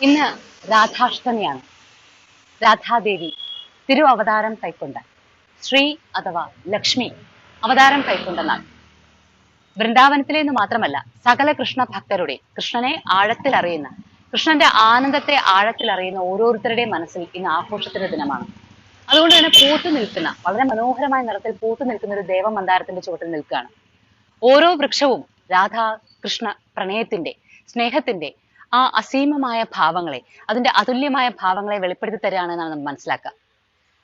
ഇന്ന് രാധാഷ്ടമിയാണ്. രാധാദേവി തിരു അവതാരം കൈക്കൊണ്ട ശ്രീ അഥവാ ലക്ഷ്മി അവതാരം കൈക്കൊണ്ട നാൾ വൃന്ദാവനത്തിലെ എന്ന് മാത്രമല്ല സകല കൃഷ്ണ ഭക്തരുടെ കൃഷ്ണനെ ആഴത്തിൽ അറിയുന്ന കൃഷ്ണന്റെ ആനന്ദത്തെ ആഴത്തിൽ അറിയുന്ന ഓരോരുത്തരുടെയും മനസ്സിൽ ഇന്ന് ആഘോഷത്തിന്റെ ദിനമാണ്. അതുകൊണ്ട് തന്നെ പൂത്തു നിൽക്കുന്ന വളരെ മനോഹരമായ നിറത്തിൽ പൂത്തു നിൽക്കുന്ന ഒരു ദേവമന്ദാരത്തിന്റെ ചുവട്ടിൽ നിൽക്കുകയാണ്. ഓരോ വൃക്ഷവും രാധാ കൃഷ്ണ പ്രണയത്തിന്റെ സ്നേഹത്തിന്റെ ആ അസീമമായ ഭാവങ്ങളെ അതിന്റെ അതുല്യമായ ഭാവങ്ങളെ വെളിപ്പെടുത്തി തരികയാണെന്നാണ് നമ്മൾ മനസ്സിലാക്കുക.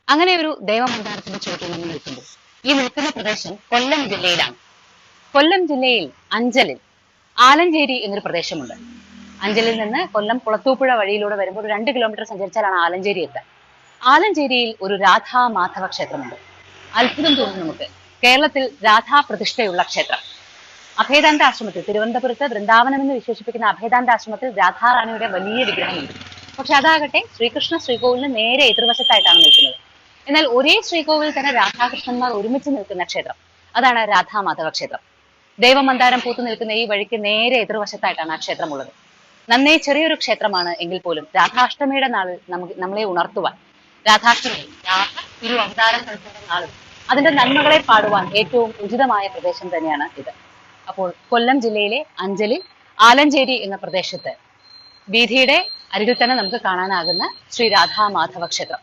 അങ്ങനെ ഒരു ദേവമന്ദാരത്തിന്റെ ചുവട്ടിൽ നമ്മൾ നിൽക്കുമ്പോൾ ഈ നിൽക്കുന്ന പ്രദേശം കൊല്ലം ജില്ലയിലാണ്. കൊല്ലം ജില്ലയിൽ അഞ്ചലിൽ ആലഞ്ചേരി എന്നൊരു പ്രദേശമുണ്ട്. അഞ്ചലിൽ നിന്ന് കൊല്ലം കുളത്തൂപ്പുഴ വഴിയിലൂടെ വരുമ്പോൾ രണ്ട് കിലോമീറ്റർ സഞ്ചരിച്ചാലാണ് ആലഞ്ചേരി എത്തുക. ആലഞ്ചേരിയിൽ ഒരു രാധാ മാധവ ക്ഷേത്രമുണ്ട്. അത്ഭുതം തോന്നുന്നു നമുക്ക്. കേരളത്തിൽ രാധാ പ്രതിഷ്ഠയുള്ള ക്ഷേത്രം. അഭേദാന്ത ആശ്രമത്തിൽ തിരുവനന്തപുരത്ത് വൃന്ദാവനം എന്ന് വിശേഷിപ്പിക്കുന്ന അഭേദാന്ത ആശ്രമത്തിൽ രാധാറാണിയുടെ വലിയ വിഗ്രഹമുണ്ട്. പക്ഷെ അതാകട്ടെ ശ്രീകൃഷ്ണ ശ്രീകോവിലിന് നേരെ എതിർവശത്തായിട്ടാണ് നിൽക്കുന്നത്. എന്നാൽ ഒരേ ശ്രീകോവിൽ തന്നെ രാധാകൃഷ്ണന്മാർ ഒരുമിച്ച് നിൽക്കുന്ന ക്ഷേത്രം അതാണ് രാധാമാധവ ക്ഷേത്രം. ദേവമന്ദാരം പൂത്തു നിൽക്കുന്ന ഈ വഴിക്ക് നേരെ എതിർവശത്തായിട്ടാണ് ആ ക്ഷേത്രമുള്ളത്. നന്നേ ചെറിയൊരു ക്ഷേത്രമാണ് എങ്കിൽ പോലും രാധാഷ്ടമിയുടെ നാളിൽ നമുക്ക് നമ്മളെ ഉണർത്തുവാൻ രാധാഷ്ടമി രാധ തിരു അവതാരം കൽക്കുന്ന നാളും അതിന്റെ നന്മകളെ പാടുവാൻ ഏറ്റവും ഉചിതമായ പ്രദേശം തന്നെയാണ് ഇത്. അപ്പോൾ കൊല്ലം ജില്ലയിലെ അഞ്ചലിൽ ആലഞ്ചേരി എന്ന പ്രദേശത്ത് വീഥിയുടെ അരികിൽ തന്നെ നമുക്ക് കാണാനാകുന്ന ശ്രീ രാധാ മാധവ ക്ഷേത്രം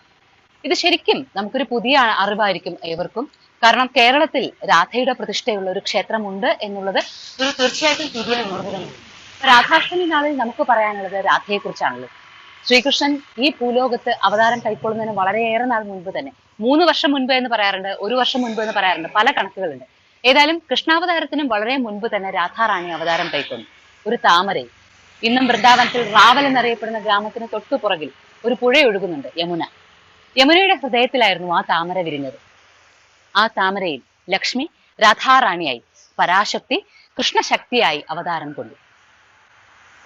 ഇത് ശരിക്കും നമുക്കൊരു പുതിയ അറിവായിരിക്കും ഏവർക്കും. കാരണം കേരളത്തിൽ രാധയുടെ പ്രതിഷ്ഠയുള്ള ഒരു ക്ഷേത്രമുണ്ട് എന്നുള്ളത് ഒരു തീർച്ചയായിട്ടും പുതിയ തന്നെയാണ് രാധാഷ്ടമി നാളിൽ നമുക്ക് പറയാനുള്ളത് രാധയെ കുറിച്ചാണല്ലോ ശ്രീകൃഷ്ണൻ ഈ ഭൂലോകത്ത് അവതാരം കൈക്കൊള്ളുന്നതിന് വളരെയേറെ നാൾ മുൻപ് തന്നെ മൂന്ന് വർഷം മുൻപ് എന്ന് പറയാറുണ്ട് ഒരു വർഷം മുൻപ് എന്ന് പറയാറുണ്ട് പല കണക്കുകളുണ്ട്. ഏതായാലും കൃഷ്ണാവതാരത്തിനും വളരെ മുൻപ് തന്നെ രാധാറാണി അവതാരം കൈക്കൊണ്ടു ഒരു താമരയിൽ. ഇന്നും വൃന്ദാവനത്തിൽ റാവൽ എന്നറിയപ്പെടുന്ന ഗ്രാമത്തിന് തൊട്ടു പുറകിൽ ഒരു പുഴ ഒഴുകുന്നുണ്ട് യമുന. യമുനയുടെ ഹൃദയത്തിലായിരുന്നു ആ താമര വിരിഞ്ഞത്. ആ താമരയിൽ ലക്ഷ്മി രാധാറാണിയായി പരാശക്തി കൃഷ്ണശക്തിയായി അവതാരം കൊണ്ടു.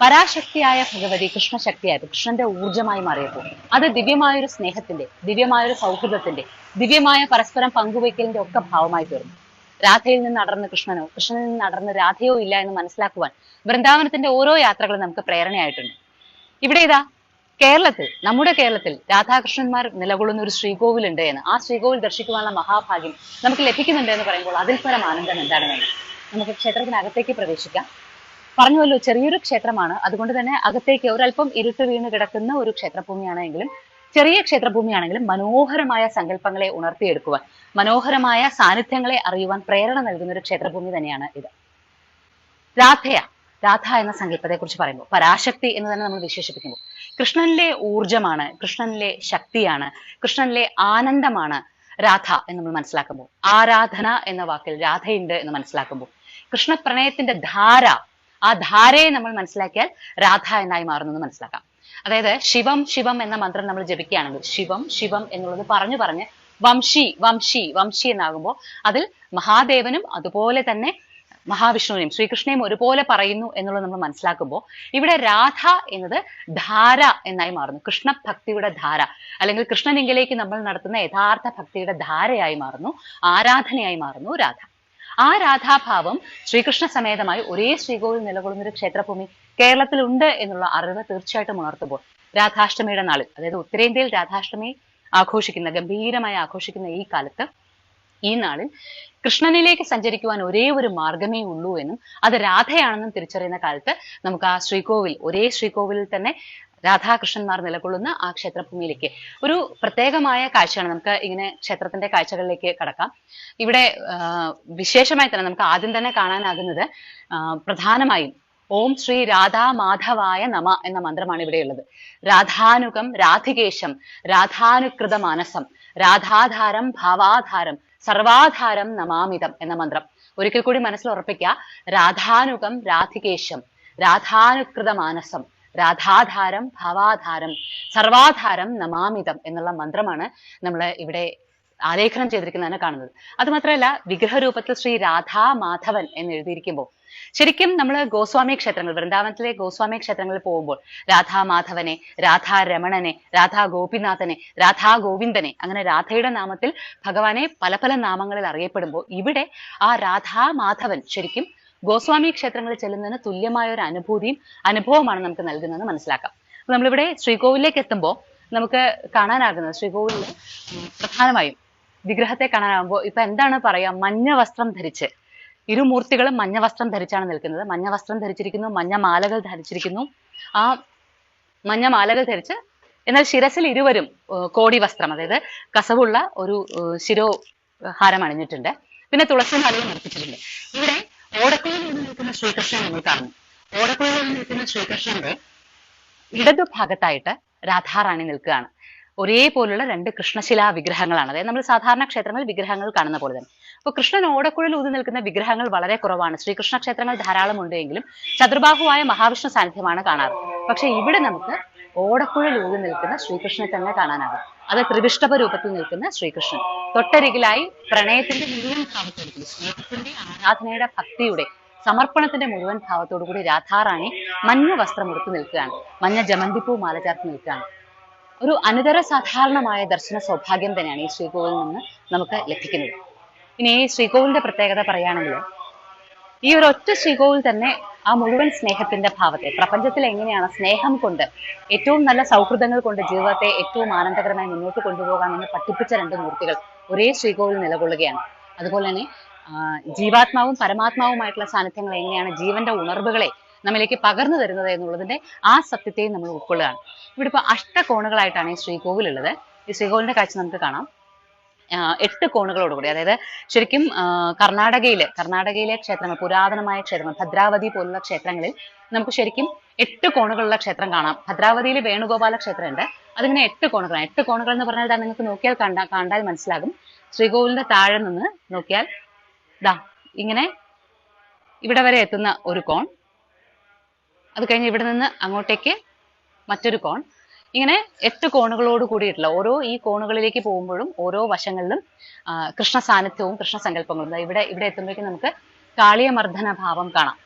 പരാശക്തിയായ ഭഗവതി കൃഷ്ണശക്തിയായത് കൃഷ്ണന്റെ ഊർജമായി മാറിയപ്പോൾ അത് ദിവ്യമായൊരു സ്നേഹത്തിന്റെ ദിവ്യമായൊരു സൗഹൃദത്തിന്റെ ദിവ്യമായ പരസ്പരം പങ്കുവയ്ക്കലിന്റെ ഒക്കെ ഭാവമായി തീർന്നു രാധയിൽ നിന്ന് അടർന്ന് കൃഷ്ണനോ കൃഷ്ണനിൽ നിന്ന് അടർന്ന് രാധയോ ഇല്ല എന്ന് മനസ്സിലാക്കുവാൻ വൃന്ദാവനത്തിന്റെ ഓരോ യാത്രകളും നമുക്ക് പ്രേരണയായിട്ടുണ്ട്. ഇവിടെ ഇതാ കേരളത്തിൽ നമ്മുടെ കേരളത്തിൽ രാധാകൃഷ്ണന്മാർ നിലകൊള്ളുന്ന ഒരു ശ്രീകോവിലുണ്ട് എന്ന്. ആ ശ്രീകോവിൽ ദർശിക്കുവാനുള്ള മഹാഭാഗ്യം നമുക്ക് ലഭിക്കുന്നുണ്ട് എന്ന് പറയുമ്പോൾ അതിൽ പരം ആനന്ദം എന്താണ് വേണ്ടത് നമുക്ക് ക്ഷേത്രത്തിനകത്തേക്ക് പ്രവേശിക്കാം. പറഞ്ഞുവല്ലോ ചെറിയൊരു ക്ഷേത്രമാണ്. അതുകൊണ്ട് തന്നെ അകത്തേക്ക് ഒരല്പം ഇരുട്ട് വീണ് കിടക്കുന്ന ഒരു ക്ഷേത്രഭൂമിയാണ് എങ്കിലും ചെറിയ ക്ഷേത്രഭൂമിയാണെങ്കിലും മനോഹരമായ സങ്കല്പങ്ങളെ ഉണർത്തിയെടുക്കുവാൻ മനോഹരമായ സാന്നിധ്യങ്ങളെ അറിയുവാൻ പ്രേരണ നൽകുന്ന ഒരു ക്ഷേത്രഭൂമി തന്നെയാണ് ഇത്. രാധയ രാധ എന്ന സങ്കല്പത്തെ കുറിച്ച് പറയുമ്പോൾ പരാശക്തി എന്ന് തന്നെ നമ്മൾ വിശേഷിപ്പിക്കുമ്പോൾ കൃഷ്ണനിലെ ഊർജമാണ് കൃഷ്ണനിലെ ശക്തിയാണ് കൃഷ്ണനിലെ ആനന്ദമാണ് രാധ എന്ന് നമ്മൾ മനസ്സിലാക്കുമ്പോൾ. ആരാധന എന്ന വാക്കിൽ രാധയുണ്ട് എന്ന് മനസ്സിലാക്കുമ്പോൾ. കൃഷ്ണപ്രണയത്തിന്റെ ധാര ആ ധാരയെ നമ്മൾ മനസ്സിലാക്കിയാൽ രാധ എന്നായി മാറുന്നു എന്ന് മനസ്സിലാക്കാം. അതായത് ശിവം ശിവം എന്ന മന്ത്രം നമ്മൾ ജപിക്കുകയാണെങ്കിൽ ശിവം ശിവം എന്നുള്ളത് പറഞ്ഞു പറഞ്ഞ് വംശി വംശി വംശി എന്നാകുമ്പോൾ അതിൽ മഹാദേവനും അതുപോലെ തന്നെ മഹാവിഷ്ണുവിനെയും ശ്രീകൃഷ്ണനെയും ഒരുപോലെ പറയുന്നു എന്നുള്ളത് നമ്മൾ മനസ്സിലാക്കുമ്പോൾ ഇവിടെ രാധ എന്നത് ധാര എന്നായി മാറുന്നു. കൃഷ്ണഭക്തിയുടെ ധാര. അല്ലെങ്കിൽ കൃഷ്ണനെങ്കിലേക്ക് നമ്മൾ നടത്തുന്ന യഥാർത്ഥ ഭക്തിയുടെ ധാരയായി മാറുന്നു. ആരാധനയായി മാറുന്നു രാധ. ആ രാധാഭാവം ശ്രീകൃഷ്ണ സമേതമായി ഒരേ ശ്രീകോവിൽ നിലകൊള്ളുന്ന ഒരു ക്ഷേത്രഭൂമി കേരളത്തിലുണ്ട് എന്നുള്ള അറിവ് തീർച്ചയായിട്ടും ഉണർത്തുമ്പോൾ രാധാഷ്ടമിയുടെ നാളിൽ അതായത് ഉത്തരേന്ത്യയിൽ രാധാഷ്ടമി ആഘോഷിക്കുന്ന ഗംഭീരമായി ആഘോഷിക്കുന്ന ഈ കാലത്ത് ഈ നാളിൽ കൃഷ്ണനിലേക്ക് സഞ്ചരിക്കുവാൻ ഒരേ ഒരു മാർഗമേ ഉള്ളൂ എന്നും അത് രാധയാണെന്നും തിരിച്ചറിയുന്ന കാലത്ത് നമുക്ക് ആ ശ്രീകോവിൽ ഒരേ ശ്രീകോവിലിൽ തന്നെ രാധാകൃഷ്ണന്മാർ നിലകൊള്ളുന്ന ആ ക്ഷേത്രഭൂമിയിലേക്ക്. ഒരു പ്രത്യേകമായ കാഴ്ചയാണ് നമുക്ക് ഇങ്ങനെ ക്ഷേത്രത്തിന്റെ കാഴ്ചകളിലേക്ക് കടക്കാം. ഇവിടെ വിശേഷമായി തന്നെ നമുക്ക് ആദ്യം തന്നെ കാണാനാകുന്നത് പ്രധാനമായും ഓം ശ്രീ രാധാ മാധവായ നമ എന്ന മന്ത്രമാണ് ഇവിടെയുള്ളത്. രാധാനുകം രാധികേശം രാധാനുകൃത മാനസം രാധാധാരം ഭാവാധാരം സർവാധാരം നമാമിതം എന്ന മന്ത്രം. ഒരിക്കൽ കൂടി മനസ്സിൽ ഉറപ്പിക്കുക രാധാനുകം രാധികേശം രാധാനുകൃത മാനസം രാധാധാരം ഭവാധാരം സർവാധാരം നമാമിതം എന്നുള്ള മന്ത്രമാണ് നമ്മൾ ഇവിടെ ആലേഖനം ചെയ്തിരിക്കുന്നതാണ് കാണുന്നത്. അതുമാത്രമല്ല വിഗ്രഹരൂപത്തിൽ ശ്രീ രാധാ മാധവൻ എന്ന് എഴുതിയിരിക്കുമ്പോൾ ശരിക്കും നമ്മൾ ഗോസ്വാമി ക്ഷേത്രങ്ങൾ വൃന്ദാവനത്തിലെ ഗോസ്വാമി ക്ഷേത്രങ്ങളിൽ പോകുമ്പോൾ രാധാ മാധവനെ രാധാ രമണനെ രാധാ ഗോപിനാഥനെ രാധാ ഗോവിന്ദനെ അങ്ങനെ രാധയുടെ നാമത്തിൽ ഭഗവാനെ പല പല നാമങ്ങളിൽ അറിയപ്പെടുമ്പോൾ ഇവിടെ ആ രാധാ മാധവൻ ശരിക്കും ഗോസ്വാമി ക്ഷേത്രങ്ങളിൽ ചെല്ലുന്നതിന് തുല്യമായ ഒരു അനുഭൂതിയും അനുഭവമാണ് നമുക്ക് നൽകുന്നതെന്ന് മനസ്സിലാക്കാം. നമ്മളിവിടെ ശ്രീകോവിലേക്ക് എത്തുമ്പോൾ നമുക്ക് കാണാനാകുന്നത് ശ്രീകോവിൽ പ്രധാനമായും വിഗ്രഹത്തെ കാണാനാകുമ്പോൾ ഇപ്പൊ എന്താണ് പറയാ മഞ്ഞ വസ്ത്രം ധരിച്ച് ഇരുമൂർത്തികളും മഞ്ഞ വസ്ത്രം ധരിച്ചാണ് നിൽക്കുന്നത്. മഞ്ഞ വസ്ത്രം ധരിച്ചിരിക്കുന്നു മഞ്ഞ മാലകൾ ധരിച്ചിരിക്കുന്നു. ആ മഞ്ഞ മാലകൾ ധരിച്ച് എന്നാൽ ശിരസിൽ ഇരുവരും കോടി വസ്ത്രം അതായത് കസവുള്ള ഒരു ശിരോ ഹാരം അണിഞ്ഞിട്ടുണ്ട്. പിന്നെ തുളസി മാലകൾ നിർപ്പിച്ചിട്ടുണ്ട് ഇവിടെ ഓടക്കുഴയിൽ നിൽക്കുന്ന ശ്രീകൃഷ്ണൻ നമ്മൾ കാണുന്നു ഓടക്കുഴയിൽ നിൽക്കുന്ന ശ്രീകൃഷ്ണന്റെ ഇടതുഭാഗത്തായിട്ട് രാധാറാണി നിൽക്കുകയാണ്. ഒരേപോലുള്ള രണ്ട് കൃഷ്ണശിലാ വിഗ്രഹങ്ങളാണ്. അതായത് നമ്മൾ സാധാരണ ക്ഷേത്രങ്ങളിൽ വിഗ്രഹങ്ങൾ കാണുന്ന പോലെ തന്നെ. അപ്പോൾ കൃഷ്ണൻ ഓടക്കുഴൽ ഊതി നിൽക്കുന്ന വിഗ്രഹങ്ങൾ വളരെ കുറവാണ്. ശ്രീകൃഷ്ണ ക്ഷേത്രങ്ങൾ ധാരാളം ഉണ്ട് എങ്കിലും ചതുർബാഹുവായ മഹാവിഷ്ണു സാന്നിധ്യമാണ് കാണാറ്. പക്ഷെ ഇവിടെ നമുക്ക് ഓടക്കുഴൽ ഊതി നിൽക്കുന്ന ശ്രീകൃഷ്ണനെ തന്നെ കാണാനാകും. അത് ത്രിവിഷ്ടപ രൂപത്തിൽ നിൽക്കുന്ന ശ്രീകൃഷ്ണൻ. തൊട്ടരികിലായി പ്രണയത്തിന്റെ മുഴുവൻ ഭാവത്തോടുകൂടി സ്നേഹത്തിന്റെ ആരാധനയുടെ ഭക്തിയുടെ സമർപ്പണത്തിന്റെ മുഴുവൻ ഭാവത്തോടു കൂടി രാധാറാണി മഞ്ഞ വസ്ത്രം ഉടുത്തു നിൽക്കുകയാണ്. മഞ്ഞ ജമന്തിപ്പൂ മാല ചേർത്ത് നിൽക്കുകയാണ്. ഒരു അനുതര സാധാരണമായ ദർശന സൗഭാഗ്യം തന്നെയാണ് ഈ ശ്രീകോവിൽ നിന്ന് നമുക്ക് ലഭിക്കുന്നത്. ഇനി ഈ ശ്രീകോവിലിന്റെ പ്രത്യേകത പറയുകയാണെങ്കിൽ ഈ ഒരു ഒറ്റ ശ്രീകോവിൽ തന്നെ ആ മുഴുവൻ സ്നേഹത്തിന്റെ ഭാവത്തെ പ്രപഞ്ചത്തിൽ എങ്ങനെയാണ് സ്നേഹം കൊണ്ട് ഏറ്റവും നല്ല സൗഹൃദങ്ങൾ കൊണ്ട് ജീവിതത്തെ ഏറ്റവും ആനന്ദകരമായി മുന്നോട്ട് കൊണ്ടുപോകാമെന്ന് പഠിപ്പിച്ച രണ്ട് മൂർത്തികൾ ഒരേ ശ്രീകോവിൽ നിലകൊള്ളുകയാണ്. അതുപോലെ തന്നെ ജീവാത്മാവും പരമാത്മാവുമായിട്ടുള്ള സാന്നിധ്യങ്ങൾ എങ്ങനെയാണ് ജീവന്റെ ഉണർവുകളെ നമ്മിലേക്ക് പകർന്നു തരുന്നത് എന്നുള്ളതിന്റെ ആ സത്യത്തെയും നമ്മൾ ഉൾക്കൊള്ളുകയാണ്. ഇവിടെ ഇപ്പൊ അഷ്ടകോണുകളായിട്ടാണ് ഈ ശ്രീകോവിൽ ഉള്ളത് ഈ ശ്രീകോവിലിന്റെ കാഴ്ച നമുക്ക് കാണാം. ആഹ് കോണുകളോട് കൂടി. അതായത് ശരിക്കും കർണാടകയിലെ കർണാടകയിലെ ക്ഷേത്രങ്ങൾ പുരാതനമായ ക്ഷേത്രങ്ങൾ ഭദ്രാവതി പോലുള്ള ക്ഷേത്രങ്ങളിൽ നമുക്ക് ശരിക്കും എട്ട് കോണുകളുള്ള ക്ഷേത്രം കാണാം. ഭദ്രാവതിയിൽ വേണുഗോപാല ക്ഷേത്രമുണ്ട്. അതിങ്ങനെ എട്ട് കോണുകളാണ്. എട്ട് കോണുകൾ എന്ന് പറഞ്ഞാൽ നിങ്ങൾക്ക് നോക്കിയാൽ കണ്ട കണ്ടാൽ മനസ്സിലാകും. ശ്രീകോവിലിന്റെ താഴെ നിന്ന് നോക്കിയാൽ ദാ ഇങ്ങനെ ഇവിടെ വരെ എത്തുന്ന ഒരു കോൺ. അത് കഴിഞ്ഞ് ഇവിടെ നിന്ന് അങ്ങോട്ടേക്ക് മറ്റൊരു കോൺ. ഇങ്ങനെ എട്ട് കോണുകളോട് കൂടിയിട്ടുള്ള ഓരോ ഈ കോണുകളിലേക്ക് പോകുമ്പോഴും ഓരോ വശങ്ങളിലും കൃഷ്ണ സാന്നിധ്യവും കൃഷ്ണ സങ്കല്പങ്ങളും ഇവിടെ ഇവിടെ എത്തുമ്പോഴേക്കും നമുക്ക് കാളിയമർദ്ദന ഭാവം കാണാം.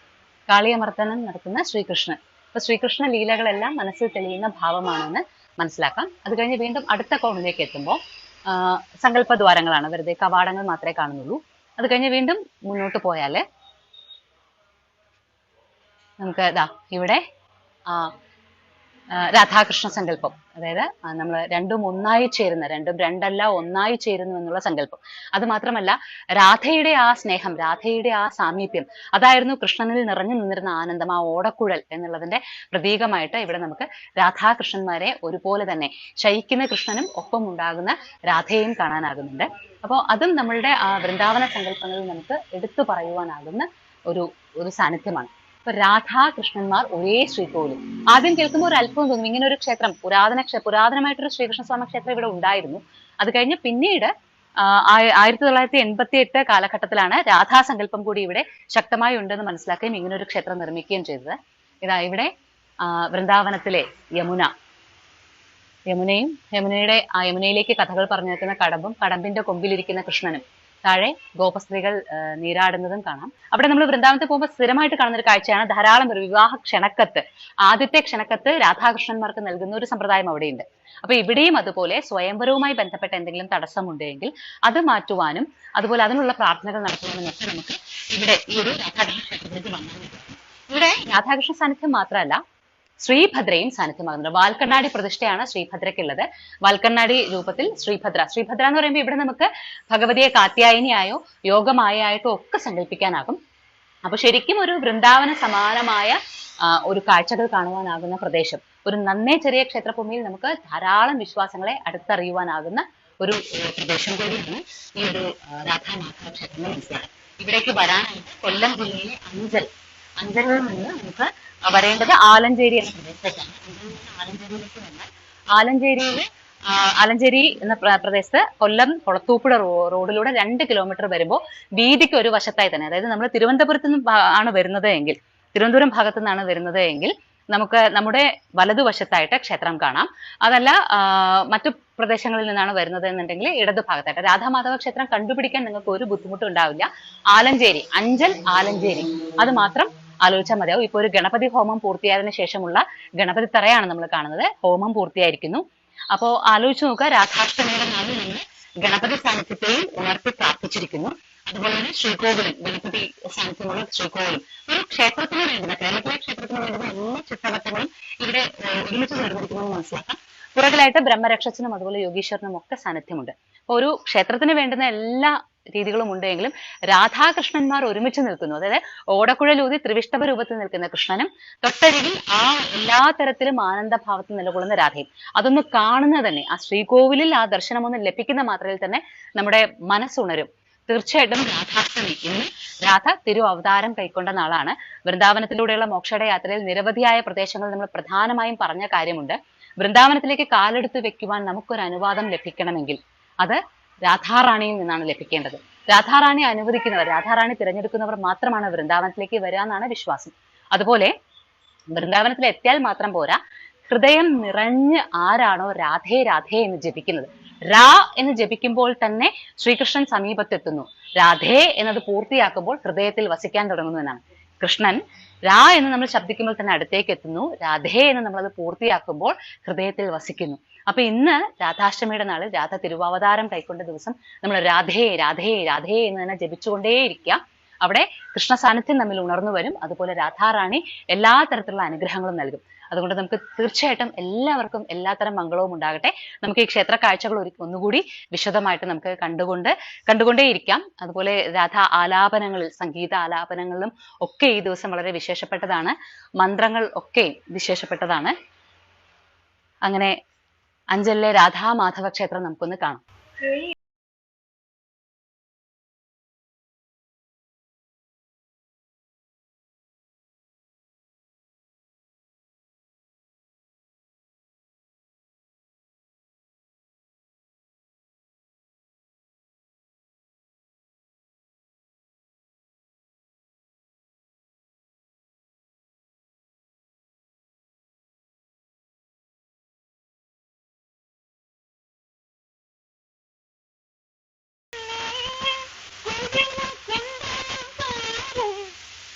കാളിയമർദ്ദനം നടത്തുന്ന ശ്രീകൃഷ്ണൻ. അപ്പൊ ശ്രീകൃഷ്ണ ലീലകളെല്ലാം മനസ്സിൽ തെളിയുന്ന ഭാവമാണെന്ന് മനസ്സിലാക്കാം. അത് കഴിഞ്ഞ് വീണ്ടും അടുത്ത കോണിലേക്ക് എത്തുമ്പോൾ സങ്കല്പദ്വാരങ്ങളാണ്. വെറുതെ കവാടങ്ങൾ മാത്രമേ കാണുന്നുള്ളൂ. അത് കഴിഞ്ഞ് വീണ്ടും മുന്നോട്ട് പോയാൽ നമുക്ക് ഇതാ ഇവിടെ രാധാകൃഷ്ണ സങ്കല്പം. അതായത് നമ്മൾ രണ്ടും ഒന്നായി ചേരുന്ന രണ്ടും രണ്ടല്ല ഒന്നായി ചേരുന്നു എന്നുള്ള സങ്കല്പം. അത് മാത്രമല്ല രാധയുടെ ആ സ്നേഹം രാധയുടെ ആ സാമീപ്യം അതായിരുന്നു കൃഷ്ണനിൽ നിറഞ്ഞു നിന്നിരുന്ന ആനന്ദം ആ ഓടക്കുഴൽ എന്നുള്ളതിന്റെ പ്രതീകമായിട്ട് ഇവിടെ നമുക്ക് രാധാകൃഷ്ണന്മാരെ ഒരുപോലെ തന്നെ ശയിക്കുന്ന കൃഷ്ണനും ഒപ്പം ഉണ്ടാകുന്ന രാധയെയും കാണാനാകുന്നുണ്ട്. അപ്പോൾ അതും നമ്മളുടെ ആ വൃന്ദാവന സങ്കല്പങ്ങളിൽ നമുക്ക് എടുത്തു പറയുവാനാകുന്ന ഒരു ഒരു സാന്നിധ്യമാണ്. ഇപ്പൊ രാധാകൃഷ്ണന്മാർ ഒരേ ശ്രീകോവിലും ആദ്യം കേൾക്കുമ്പോൾ ഒരു അത്ഭുതം തോന്നും. ഇങ്ങനെ ഒരു ക്ഷേത്രം പുരാതന പുരാതനമായിട്ടൊരു ശ്രീകൃഷ്ണസ്വാമി ക്ഷേത്രം ഇവിടെ ഉണ്ടായിരുന്നു. അത് കഴിഞ്ഞ് പിന്നീട് ആയിരത്തി തൊള്ളായിരത്തി എൺപത്തി എട്ട് കാലഘട്ടത്തിലാണ് രാധാസങ്കല്പം കൂടി ഇവിടെ ശക്തമായി ഉണ്ടെന്ന് മനസ്സിലാക്കുകയും ഇങ്ങനെ ഒരു ക്ഷേത്രം നിർമ്മിക്കുകയും ചെയ്തത്. ഇതാ ഇവിടെ വൃന്ദാവനത്തിലെ യമുന. യമുനയും യമുനയുടെ ആ യമുനയിലേക്ക് കഥകൾ പറഞ്ഞു വെക്കുന്ന കടമ്പും കടമ്പിന്റെ കൊമ്പിലിരിക്കുന്ന കൃഷ്ണനും. താഴെ ഗോപസ്ത്രീകൾ നീരാടുന്നതും കാണാം. അവിടെ നമ്മൾ വൃന്ദാവനത്തിൽ പോകുമ്പോൾ സ്ഥിരമായിട്ട് കാണുന്ന ഒരു കാഴ്ചയാണ് ധാരാളം പേർ വിവാഹ ക്ഷണക്കത്ത്. ആദ്യത്തെ ക്ഷണക്കത്ത് രാധാകൃഷ്ണന്മാർക്ക് നൽകുന്ന ഒരു സമ്പ്രദായം അവിടെയുണ്ട്. അപ്പൊ ഇവിടെയും അതുപോലെ സ്വയംവരവുമായി ബന്ധപ്പെട്ട എന്തെങ്കിലും തടസ്സമുണ്ടെങ്കിൽ അത് മാറ്റുവാനും അതുപോലെ അതിനുള്ള പ്രാർത്ഥനകൾ നടത്തുവാനും ഒക്കെ നമുക്ക് ഇവിടെ ഈ ഒരു രാധാകൃഷ്ണ ക്ഷേത്രത്തിലേക്ക് ഇവിടെ രാധാകൃഷ്ണ സാന്നിധ്യം മാത്രമല്ല ശ്രീഭദ്രയും സാന്നിധ്യമാകുന്നുണ്ട്. വാൽക്കണ്ണാടി പ്രതിഷ്ഠയാണ് ശ്രീഭദ്രയ്ക്കുള്ളത്. വാൽക്കണ്ണാടി രൂപത്തിൽ ശ്രീഭദ്ര. ശ്രീഭദ്ര എന്ന് പറയുമ്പോൾ ഇവിടെ നമുക്ക് ഭഗവതിയെ കാത്യായനിയായോ യോഗമായായിട്ടോ ഒക്കെ സങ്കല്പിക്കാനാകും. അപ്പൊ ശരിക്കും ഒരു വൃന്ദാവന സമാനമായ ഒരു കാഴ്ചകൾ കാണുവാനാകുന്ന പ്രദേശം. ഒരു നന്നേ ചെറിയ ക്ഷേത്രഭൂമിയിൽ നമുക്ക് ധാരാളം വിശ്വാസങ്ങളെ അടുത്തറിയുവാനാകുന്ന ഒരു പ്രദേശം കൂടിയാണ് ഈ ഒരു രാധാമാധവ ക്ഷേത്രം എന്ന് മനസ്സിലാക്കാം. ഇവിടേക്ക് വരാനായിട്ട് കൊല്ലം ജില്ലയിലെ അഞ്ചൽ. അഞ്ചലിൽ നിന്ന് നമുക്ക് വരേണ്ടത് ആലഞ്ചേരി എന്ന പ്രദേശത്തേക്കാണ് ആലഞ്ചേരിയിലേക്ക് ആലഞ്ചേരിയിൽ ആലഞ്ചേരി എന്ന പ്ര- പ്രദേശത്ത് കൊല്ലം കൊളത്തൂപ്പുഴ റോഡിലൂടെ രണ്ട് കിലോമീറ്റർ വരുമ്പോൾ വീതിക്ക് ഒരു വശത്തായി തന്നെ അതായത് നമ്മൾ തിരുവനന്തപുരത്ത് നിന്ന് ആണ് വരുന്നത് എങ്കിൽ തിരുവനന്തപുരം ഭാഗത്തു നിന്നാണ് വരുന്നത് എങ്കിൽ നമുക്ക് നമ്മുടെ വലതുവശത്തായിട്ട് ക്ഷേത്രം കാണാം. അതല്ല മറ്റു പ്രദേശങ്ങളിൽ നിന്നാണ് വരുന്നത് എന്നുണ്ടെങ്കിൽ ഇടതു ഭാഗത്തായിട്ട്. രാധാമാധവ ക്ഷേത്രം കണ്ടുപിടിക്കാൻ നിങ്ങൾക്ക് ഒരു ബുദ്ധിമുട്ടും ഉണ്ടാവില്ല. ആലഞ്ചേരി അഞ്ചൽ ആലഞ്ചേരി. അത് മാത്രം ആലോചിച്ചാൽ മതിയാവും. ഇപ്പൊ ഒരു ഗണപതി ഹോമം പൂർത്തിയായതിനു ശേഷമുള്ള ഗണപതി തറയാണ് നമ്മൾ കാണുന്നത്. ഹോമം പൂർത്തിയായിരിക്കുന്നു. അപ്പോൾ ആലോചിച്ചു നോക്കുക രാധാഷ്ടമിയുടെ നാളിൽ നമ്മൾ ഗണപതി സാന്നിധ്യത്തെയും ഉണർത്തി പ്രാർത്ഥിച്ചിരിക്കുന്നു. അതുപോലെ തന്നെ ശ്രീകോവിലും ഗണപതി സാന്നിധ്യമുള്ള ശ്രീകോവിലും. ഒരു ക്ഷേത്രത്തിന് വേണ്ടുന്ന കേരളത്തിലെ ക്ഷേത്രത്തിന് വേണ്ടുന്ന എല്ലാ ചിട്ടവട്ടങ്ങളും ഇവിടെ ഒരുമിച്ച് നിർമ്മിക്കുന്നത് മനസ്സിലാക്കാം. പുറകിലായിട്ട് ബ്രഹ്മരക്ഷസിനും അതുപോലെ യോഗീശ്വരനും ഒക്കെ സാന്നിധ്യമുണ്ട്. ഒരു ക്ഷേത്രത്തിന് വേണ്ടുന്ന എല്ലാ രീതികളും ഉണ്ടെങ്കിലും രാധാകൃഷ്ണന്മാർ ഒരുമിച്ച് നിൽക്കുന്നു. അതായത് ഓടക്കുഴലൂതി ത്രിവിഷ്ടഭ രൂപത്തിൽ നിൽക്കുന്ന കൃഷ്ണനും തൊട്ടരികിൽ ആ എല്ലാ തരത്തിലും ആനന്ദഭാവത്തിൽ നിലകൊള്ളുന്ന രാധയും. അതൊന്ന് കാണുന്നത് തന്നെ ആ ശ്രീകോവിലിൽ ആ ദർശനം ഒന്ന് ലഭിക്കുന്ന മാത്രയിൽ തന്നെ നമ്മുടെ മനസ്സുണരും. തീർച്ചയായിട്ടും രാധാഷ്ടമി ഇന്ന് രാധ തിരു അവതാരം കൈക്കൊണ്ട നാളാണ്. വൃന്ദാവനത്തിലൂടെയുള്ള മോക്ഷയുടെ യാത്രയിൽ നിരവധിയായ പ്രദേശങ്ങൾ നമ്മൾ പ്രധാനമായും പറഞ്ഞ കാര്യമുണ്ട്. വൃന്ദാവനത്തിലേക്ക് കാലെടുത്ത് വെക്കുവാൻ നമുക്കൊരു അനുവാദം ലഭിക്കണമെങ്കിൽ അത് രാധാറാണിയിൽ നിന്നാണ് ലഭിക്കേണ്ടത്. രാധാറാണി അനുവദിക്കുന്നവർ രാധാറാണി തിരഞ്ഞെടുക്കുന്നവർ മാത്രമാണ് വൃന്ദാവനത്തിലേക്ക് വരിക എന്നാണ് വിശ്വാസം. അതുപോലെ വൃന്ദാവനത്തിൽ എത്തിയാൽ മാത്രം പോരാ ഹൃദയം നിറഞ്ഞ് ആരാണോ രാധേ രാധേ എന്ന് ജപിക്കുന്നത്. രാ എന്ന് ജപിക്കുമ്പോൾ തന്നെ ശ്രീകൃഷ്ണൻ സമീപത്തെത്തുന്നു. രാധേ എന്നത് പൂർത്തിയാക്കുമ്പോൾ ഹൃദയത്തിൽ വസിക്കാൻ തുടങ്ങുന്നു എന്നാണ് കൃഷ്ണൻ രാ എന്ന് നമ്മൾ ശബ്ദിക്കുമ്പോൾ തന്നെ അടുത്തേക്ക് എത്തുന്നു രാധേ എന്ന് നമ്മളത് പൂർത്തിയാക്കുമ്പോൾ ഹൃദയത്തിൽ വസിക്കുന്നു. അപ്പൊ ഇന്ന് രാധാഷ്ടമിയുടെ നാളിൽ രാധ തിരുവാവതാരം കൈക്കൊണ്ട ദിവസം നമ്മൾ രാധേ രാധേ രാധേ എന്ന് തന്നെ ജപിച്ചുകൊണ്ടേയിരിക്കുക. അവിടെ കൃഷ്ണ സാന്നിധ്യം നമ്മിൽ ഉണർന്നു വരും. അതുപോലെ രാധാറാണി എല്ലാ തരത്തിലുള്ള അനുഗ്രഹങ്ങളും നൽകും. അതുകൊണ്ട് നമുക്ക് തീർച്ചയായിട്ടും എല്ലാവർക്കും എല്ലാത്തരം മംഗളവും ഉണ്ടാകട്ടെ. നമുക്ക് ഈ ക്ഷേത്ര കാഴ്ചകൾ ഒന്നുകൂടി വിശദമായിട്ട് നമുക്ക് കണ്ടുകൊണ്ട് കണ്ടുകൊണ്ടേയിരിക്കാം. അതുപോലെ രാധ ആലാപനങ്ങളിൽ സംഗീത ആലാപനങ്ങളിലും ഒക്കെ ഈ ദിവസം വളരെ വിശേഷപ്പെട്ടതാണ്. മന്ത്രങ്ങൾ ഒക്കെ വിശേഷപ്പെട്ടതാണ്. അങ്ങനെ അഞ്ചലിലെ രാധാമാധവ ക്ഷേത്രം നമുക്കൊന്ന് കാണാം.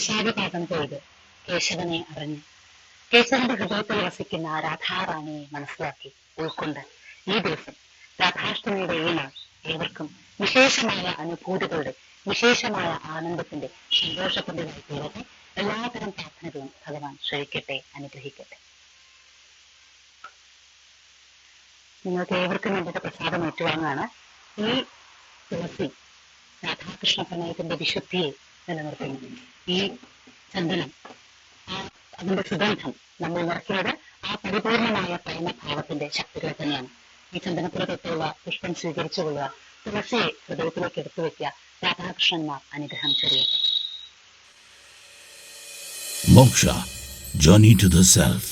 കേശാദിപാദം ചെയ്ത് കേശവനെ അറിഞ്ഞ്. കേശവന്റെ ഹൃദയത്തിൽ വസിക്കുന്ന രാധാറാണിയെ മനസ്സിലാക്കി ഉൾക്കൊണ്ട് ഈ ദിവസം രാധാഷ്ടമിയുടെ ഈ നാൾ ഏവർക്കും വിശേഷമായ അനുഭൂതികളുടെ വിശേഷമായ ആനന്ദത്തിന്റെ സന്തോഷത്തിന്റെ തീരട്ടെ എല്ലാതരം പ്രാർത്ഥനകളും ഭഗവാൻ ശ്രവിക്കട്ടെ അനുഗ്രഹിക്കട്ടെ. നിങ്ങൾക്ക് ഏവർക്കും വേണ്ടത് പ്രസാദം ഏറ്റുവാങ്ങാണ് ഈ തുളസി രാധാകൃഷ്ണ പ്രണയത്തിന്റെ വിശുദ്ധിയെ നിലനിർത്തുന്നു. ഈ ചന്ദനം അതിന്റെ സുഗന്ധം നമ്മൾ നിറയ്ക്കുന്നത് ആ പരിപൂർണമായ പ്രേമഭാവത്തിന്റെ ശക്തികൾ തന്നെയാണ്. ഈ ചന്ദനത്തിലെ തൊട്ടുള്ള പുഷ്പം സ്വീകരിച്ചുകൊള്ളുക തുളസിയെ ഹൃദയത്തിലേക്ക് എടുത്തു വെക്കുക രാധാകൃഷ്ണന്മാർ അനുഗ്രഹം ചെറിയത് Moksha, Journey to the Self.